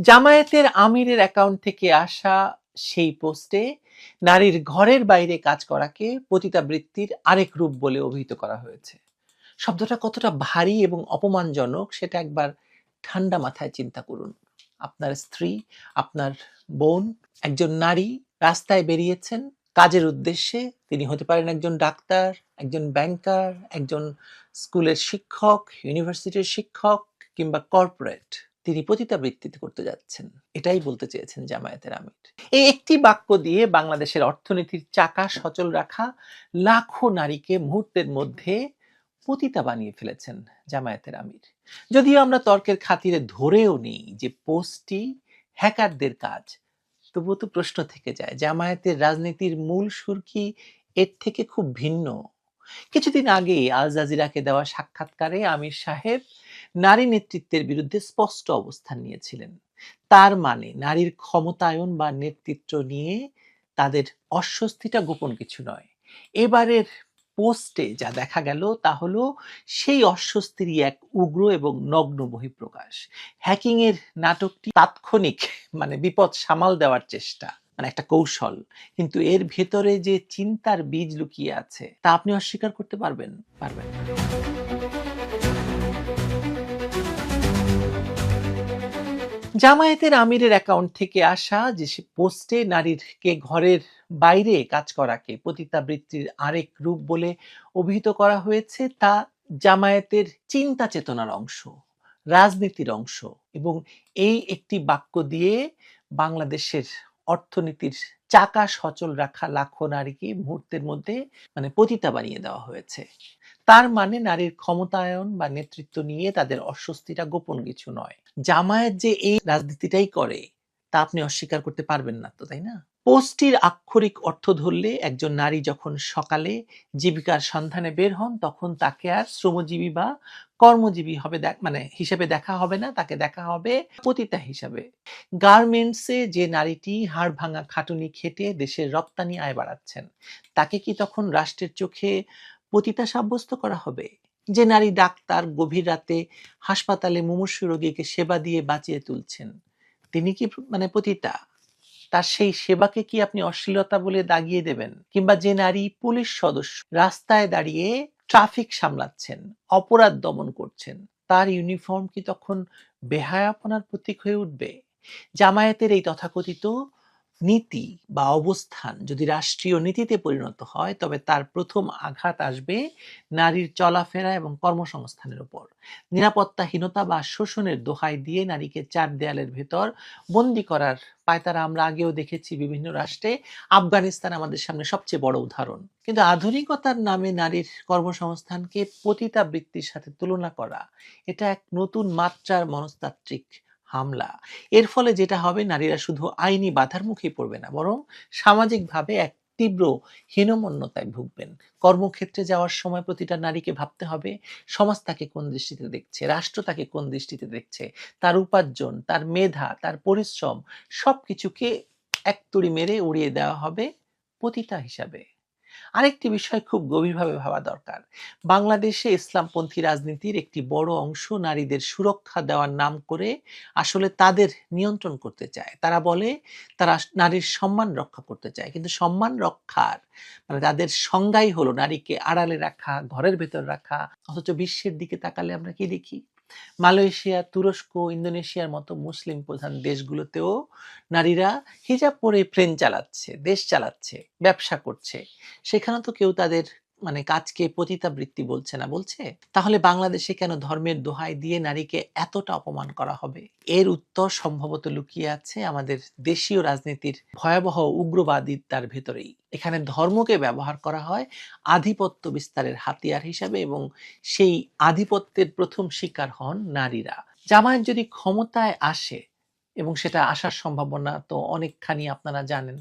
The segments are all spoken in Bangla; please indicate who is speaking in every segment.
Speaker 1: জামায়াতের আমিরের অ্যাকাউন্ট থেকে আসা সেই পোস্টে নারীর ঘরের বাইরে কাজ করাকে পতিতাবৃত্তির আরেক রূপ বলে অভিহিত করা হয়েছে। শব্দটা কতটা ভারী এবং অপমানজনক সেটা একবার ঠান্ডা মাথায় চিন্তা করুন। আপনার স্ত্রী, আপনার বোন, একজন নারী রাস্তায় বেরিয়েছেন কাজের উদ্দেশ্যে তিনি হতে পারেন একজন ডাক্তার, একজন ব্যাংকার একজন স্কুলের শিক্ষক ইউনিভার্সিটির শিক্ষক কিংবা কর্পোরেট তিনি পতিতাবৃত্তিতে করতে যাচ্ছেন। এটাই বলতে চেয়েছেন জামায়াতের আমির। এই একটি বাক্য দিয়ে বাংলাদেশের অর্থনীতির চাকা সচল রাখা লাখো নারীকে মুহূর্তের মধ্যে পতিতা বানিয়ে ফেলেছেন জামায়াতের আমির। যদিও আমরা তর্কের খাতিরে ধরেও নেই যে পোস্টটি হ্যাকারদের কাজ তবুও তো প্রশ্ন থেকে যায়, জামায়াতের রাজনীতির মূল সুর কি এর থেকে খুব ভিন্ন? কিছুদিন আগে আল জাজিরাকে দেওয়া সাক্ষাৎকারে আমির সাহেব নারী নেতৃত্বের বিরুদ্ধে স্পষ্ট অবস্থান নিয়েছিলেন। তার মানে নারীর ক্ষমতায়ন বা নেতৃত্ব নিয়ে তাদের অস্বস্তিটা গোপন কিছু নয়। এবারের পোস্টে যা দেখা গেল তা হলো সেই অস্বস্তিরই এক উগ্র এবং নগ্ন বহিঃপ্রকাশ। হ্যাকিং এর নাটকটি তাৎক্ষণিক মানে বিপদ সামাল দেওয়ার চেষ্টা মানে একটা কৌশল। কিন্তু এর ভেতরে যে চিন্তার বীজ লুকিয়ে আছে, তা আপনি অস্বীকার করতে পারবেন? পারবেন জামায়াতের আমিরের অ্যাকাউন্ট থেকে আসা যে সে পোস্টে নারীরকে ঘরের বাইরে কাজ করাকে পতিতাবৃত্তির আরেক রূপ বলে অভিহিত করা হয়েছে, তা জামায়াতের চিন্তা চেতনার অংশ, রাজনীতির অংশ এবং এই একটি বাক্য দিয়ে বাংলাদেশের অর্থনীতির চাকা সচল রাখা লাখো নারীকে মুহূর্তের মধ্যে মানে পতিতা বানিয়ে দেওয়া হয়েছে। তার মানে নারীর ক্ষমতায়ন বা নেতৃত্ব নিয়ে তাদের অস্বস্তিটা গোপন কিছু নয়। জামায়াত যে এই রাজনীতিটাই করে, তা আপনি অস্বীকার করতে পারবেন না তো, তাই না? পোস্টটির আক্ষরিক অর্থ ধরলে একজন নারী যখন সকালে জীবিকার সন্ধানে বের হন, তখন তাকে আর শ্রমজীবী বা কর্মজীবী হবে মানে হিসেবে দেখা হবে না, তাকে দেখা হবে পতিতা হিসাবে। গার্মেন্টসে যে নারীটি হাড় ভাঙা খাটুনি খেটে দেশের রপ্তানি আয় বাড়াচ্ছেন, তাকে কি তখন রাষ্ট্রের চোখে পতিতা সাব্যস্ত করা হবে? যে নারী ডাক্তার গভীর রাতে হাসপাতালে মুমূর্ষু রোগীকে সেবা দিয়ে বাঁচিয়ে তুলছেন, তিনি কি মানে পতিতা? তার সেই সেবাকে কি আপনি অশ্লীলতা বলে দাগিয়ে দেবেন? কিংবা যে নারী পুলিশ সদস্য রাস্তায় দাঁড়িয়ে ট্রাফিক সামলাচ্ছেন, অপরাধ দমন করছেন, তার ইউনিফর্ম কি তখন বেহায়াপনার প্রতীক হয়ে উঠবে? জামায়াতের এই তথাকথিত নীতি বা অবস্থান যদি রাষ্ট্রীয় নীতিতে পরিণত হয়, তবে তার প্রথম আঘাত আসবে নারীর চলাফেরা এবং কর্মসংস্থানের উপর। নিরাপত্তাহীনতা বা শোষণের দোহাই দিয়ে নারীকে চার দেয়ালের ভেতর বন্দি করার পায়তারা আমরা আগেও দেখেছি বিভিন্ন রাষ্ট্রে। আফগানিস্তান আমাদের সামনে সবচেয়ে বড় উদাহরণ। কিন্তু আধুনিকতার নামে নারীর কর্মসংস্থানকে পতিতাবৃত্তির সাথে তুলনা করা, এটা এক নতুন মাত্রার মনস্তাত্ত্বিক হামলা। এর ফলে যেটা হবে, নারীরা শুধু আইনি বাধার মুখে পড়বে না, বরং সামাজিকভাবে এক তীব্র হীনমন্যতায় ভুগবেন। কর্মক্ষেত্রে যাওয়ার সময় প্রতিটা নারীকে ভাবতে হবে, সমাজ তাকে কোন দৃষ্টিতে দেখছে, রাষ্ট্র তাকে কোন দৃষ্টিতে দেখছে, তার উপার্জন, তার মেধা, তার পরিশ্রম, সবকিছুকে এক তুড়ি মেরে উড়িয়ে দেওয়া হবে পতিতা হিসাবে। আরেকটি বিষয় খুব গভীরভাবে ভাবা দরকার। বাংলাদেশে ইসলামপন্থী রাজনীতির একটি বড় অংশ নারীদের সুরক্ষা দেওয়ার নাম করে আসলে তাদের নিয়ন্ত্রণ করতে চায়। তারা বলে তারা নারীর সম্মান রক্ষা করতে চায়। কিন্তু সম্মান রক্ষার মানে তাদের সংজ্ঞাই হলো নারীকে আড়ালে রাখা, ঘরের ভেতর রাখা, অথচ বিশ্বের দিকে তাকালে আমরা কি দেখি? মালয়েশিয়া, তুরস্ক, ইন্দোনেশিয়ার মতো মুসলিম প্রধান দেশগুলোতেও নারীরা হিজাব পরে প্লেন চালাচ্ছে, দেশ চালাচ্ছে, ব্যবসা করছে। সেখানে তো কেউ তাদের মানে কাজকে পতিতাবৃত্তি বলছে না, বলছে, তাহলে বাংলাদেশে কেন ধর্মের দোহাই দিয়ে নারীকে এতটা অপমান করা হবে? এর উত্তর সম্ভবত লুকিয়ে আছে আমাদের দেশীয় রাজনীতির ভয়াবহ উগ্রবাদিতার ভেতরেই। এখানে ধর্মকে ব্যবহার করা হয় আধিপত্য বিস্তারের হাতিয়ার হিসাবে এবং সেই আধিপত্যের প্রথম শিকার হন নারীরা। জামায়াত যদি ক্ষমতায় আসে এবং সেটা আসার সম্ভাবনা তো অনেকখানি আপনারা জানেন।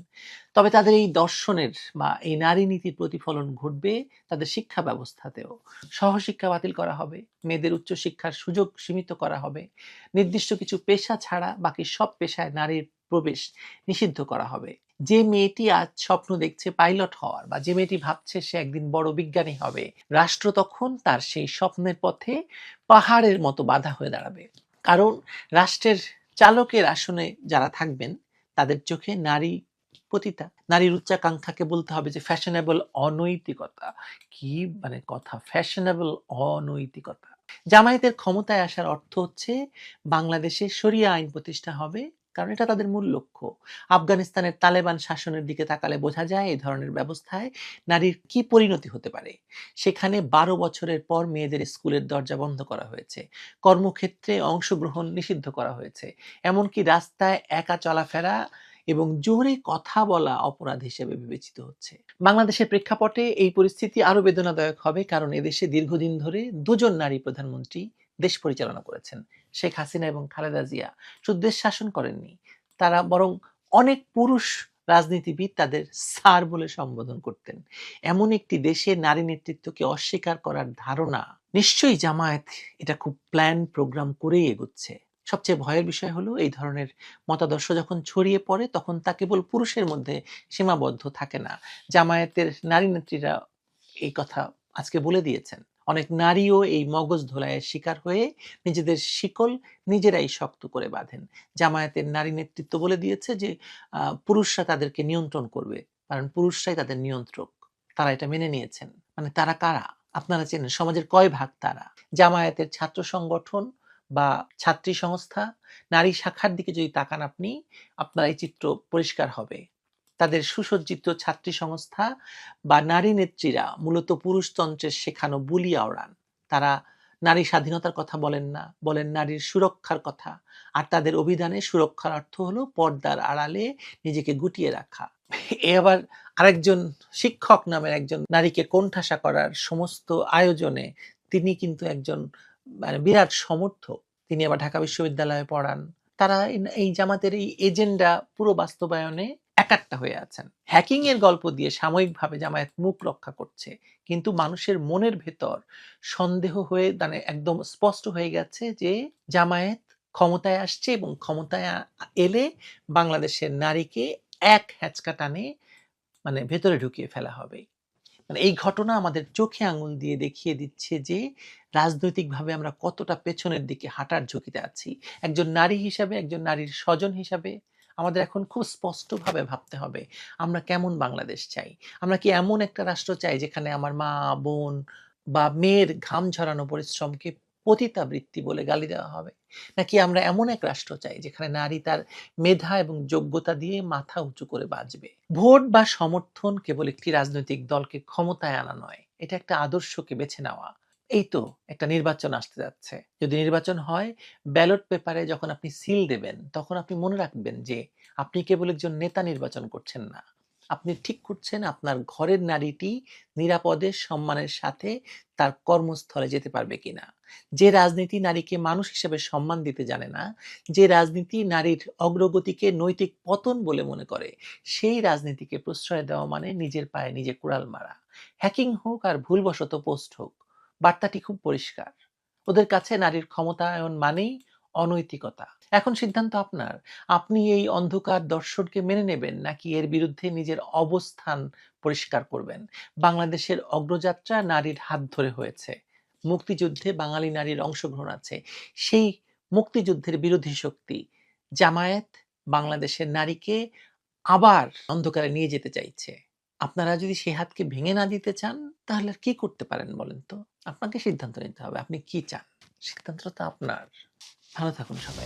Speaker 1: তবে তাদের এই দর্শনের বা এই নারী নীতির প্রতিফলন ঘটবে তাদের শিক্ষা ব্যবস্থাতেও। সহশিক্ষা বাতিল করা হবে, মেয়েদের উচ্চ শিক্ষার সুযোগ সীমিত করা হবে, নির্দিষ্ট কিছু পেশা ছাড়া বাকি সব পেশায় নারীর প্রবেশ নিষিদ্ধ করা হবে। যে মেয়েটি আজ স্বপ্ন দেখছে পাইলট হওয়ার বা যে মেয়েটি ভাবছে সে একদিন বড় বিজ্ঞানী হবে, রাষ্ট্র তখন তার সেই স্বপ্নের পথে পাহাড়ের মতো বাধা হয়ে দাঁড়াবে। কারণ রাষ্ট্রের চালকের আসনে যারা থাকবেন, তাদের চোখে নারী পতিতা, নারীর উচ্চাকাঙ্ক্ষাকে বলতে হবে যে ফ্যাশনেবল অনৈতিকতা। কি? মানে কথা ফ্যাশনেবল অনৈতিকতা। জামায়াতের ক্ষমতায় আসার অর্থ হচ্ছে বাংলাদেশে সরিয়া আইন প্রতিষ্ঠা হবে কারণ এটা তাদের মূল লক্ষ্য। আফগানিস্তানের তালেবান শাসনের দিকে তাকালে বোঝা যায় এই ধরনের ব্যবস্থায় নারীর কি পরিণতি হতে পারে। সেখানে বারো বছরের পর মেয়েদের স্কুলের দরজা বন্ধ করা হয়েছে। কর্মক্ষেত্রে অংশগ্রহণ নিষিদ্ধ করা হয়েছে। এমনকি রাস্তায় একা চলাফেরা এবং জোরে কথা বলা অপরাধ হিসেবে বিবেচিত হচ্ছে। বাংলাদেশের প্রেক্ষাপটে এই পরিস্থিতি আরও বেদনাদায়ক হবে কারণ এদেশে দীর্ঘদিন ধরে দুজন নারী প্রধানমন্ত্রী দেশ পরিচালনা করেছেন। শেখ হাসিনা এবং খালেদা জিয়া শুধু দেশ শাসন করেননি। তারা বরং অনেক পুরুষ রাজনীতিবিদ তাদের স্যার বলে সম্বোধন করতেন। এমন একটি দেশে নারী নেতৃত্বকে অস্বীকার করার ধারণা নিশ্চয়ই জামায়াত এটা খুব প্ল্যান, প্রোগ্রাম করেই এগোচ্ছে। সবচেয়ে ভয়ের বিষয় হলো এই ধরনের মতাদর্শ যখন ছড়িয়ে পড়ে তখন তা কেবল পুরুষের মধ্যে সীমাবদ্ধ থাকে না। জামায়াতের নারী নেত্রীরা এই কথা আজকে বলে দিয়েছেন। অনেক নারীও এই মগজ ধোলাইয়ের শিকার হয়ে নিজেদের শিকল নিজেরাই শক্ত করে বাঁধেন। জামায়াতের নারী নেতৃত্ব বলে দিয়েছে যে পুরুষরা তাদেরকে নিয়ন্ত্রণ করবে, কারণ পুরুষরাই তাদের নিয়ন্ত্রক। তারা এটা মেনে নিয়েছেন। মানে তারা কারা? আপনারা চেনেন, সমাজের কয় ভাগ তারা? জামায়াতের ছাত্র সংগঠন বা ছাত্রী সংস্থা, নারী শাখার দিকে যদি তাকান আপনি, আপনার এই চিত্র পরিষ্কার হবে। তাদের সুসজ্জিত ছাত্রী সংস্থা বা নারী নেত্রীরা মূলত পুরুষতন্ত্রের শেখানো বুলি আওড়ান। তারা নারী স্বাধীনতার কথা বলেন না, বলেন নারীর সুরক্ষার কথা। আর তাদের অভিধানে সুরক্ষার অর্থ হলো পর্দার আড়ালে নিজেকে গুটিয়ে রাখা। এ আবার আরেকজন শিক্ষক নামের একজন নারীকে কোণঠাসা করার সমস্ত আয়োজনে তিনি কিন্তু একজন মানে বিরাট সমর্থক। তিনি আবার ঢাকা বিশ্ববিদ্যালয়ে পড়ান। তারা এই জামাতের এই এজেন্ডা পুরো বাস্তবায়নে একাট্টা হয়ে আছেন। হ্যাকিং এর গল্প দিয়ে সাময়িকভাবে জামায়াত মুখ রক্ষা করছে। কিন্তু মানুষের মনের ভেতর সন্দেহ হয়ে মানে একদম স্পষ্ট হয়ে গেছে যে জামায়াত ক্ষমতায় আসছে এবং ক্ষমতায় এলে বাংলাদেশের নারীকে এক হ্যাচকা টানে মানে ভেতরে ঢুকিয়ে ফেলা হবে। মানে এই ঘটনা আমাদের চোখে আঙুল দিয়ে দেখিয়ে দিচ্ছে যে রাজনৈতিকভাবে আমরা কতটা পেছনের দিকে হাঁটার ঝুঁকিতে আছি। একজন নারী হিসাবে, একজন নারীর স্বজন হিসাবে আমাদের এখন খুব স্পষ্টভাবে ভাবতে হবে, আমরা কেমন বাংলাদেশ চাই? আমরা কি এমন একটা রাষ্ট্র চাই যেখানে আমার মা, বোন বা মেয়ের ঘাম ঝরানো পরিশ্রমকে পতিতাবৃত্তি বলে গালি দেওয়া হবে? নাকি আমরা এমন এক রাষ্ট্র চাই যেখানে নারী তার মেধা এবং যোগ্যতা দিয়ে মাথা উঁচু করে বাঁচবে? ভোট বা সমর্থন কেবল একটি রাজনৈতিক দলকে ক্ষমতায় আনা নয়, এটা একটা আদর্শকে বেছে নেওয়া। এই তো একটা নির্বাচন আসতে যাচ্ছে। যদি নির্বাচন হয়, ব্যালট পেপারে যখন আপনি সিল দেবেন, তখন আপনি মনে রাখবেন যে আপনি কেবল একজন নেতা নির্বাচন করছেন না। আপনি ঠিক করছেন, আপনার ঘরের নারীটি নিরাপদে, সম্মানের সাথে তার কর্মস্থলে যেতে পারবে কিনা। যে রাজনীতি নারীকে মানুষ হিসেবে সম্মান দিতে জানে না, যে রাজনীতি নারীর অগ্রগতিকে নৈতিক পতন বলে মনে করে, সেই রাজনীতিকে প্রশ্রয় দেওয়া মানে নিজের পায়ে নিজে কুড়াল মারা। হ্যাকিং হোক আর ভুলবশত পোস্ট হোক বার্তাটি খুব পরিষ্কার। ওদের কাছে নারীর ক্ষমতায়ন মানেই অনৈতিকতা। এখন সিদ্ধান্ত আপনার। আপনি এই অন্ধকার দর্শনকে মেনে নেবেন নাকি এর বিরুদ্ধে নিজের অবস্থান পরিষ্কার করবেন? বাংলাদেশের অগ্রযাত্রা নারীর হাত ধরে হয়েছে। মুক্তিযুদ্ধে বাঙালি নারীর অংশগ্রহণ আছে। সেই মুক্তিযুদ্ধের বিরোধী শক্তি জামায়াত বাংলাদেশের নারীকে আবার অন্ধকারে নিয়ে যেতে চাইছে। আপনারা যদি সে হাতকে ভেঙে না দিতে চান, তাহলে আর কি করতে পারেন বলেন তো? আপনাকে সিদ্ধান্ত নিতে হবে, আপনি কি চান? সিদ্ধান্ত তো আপনার। ভালো থাকুন সবাই।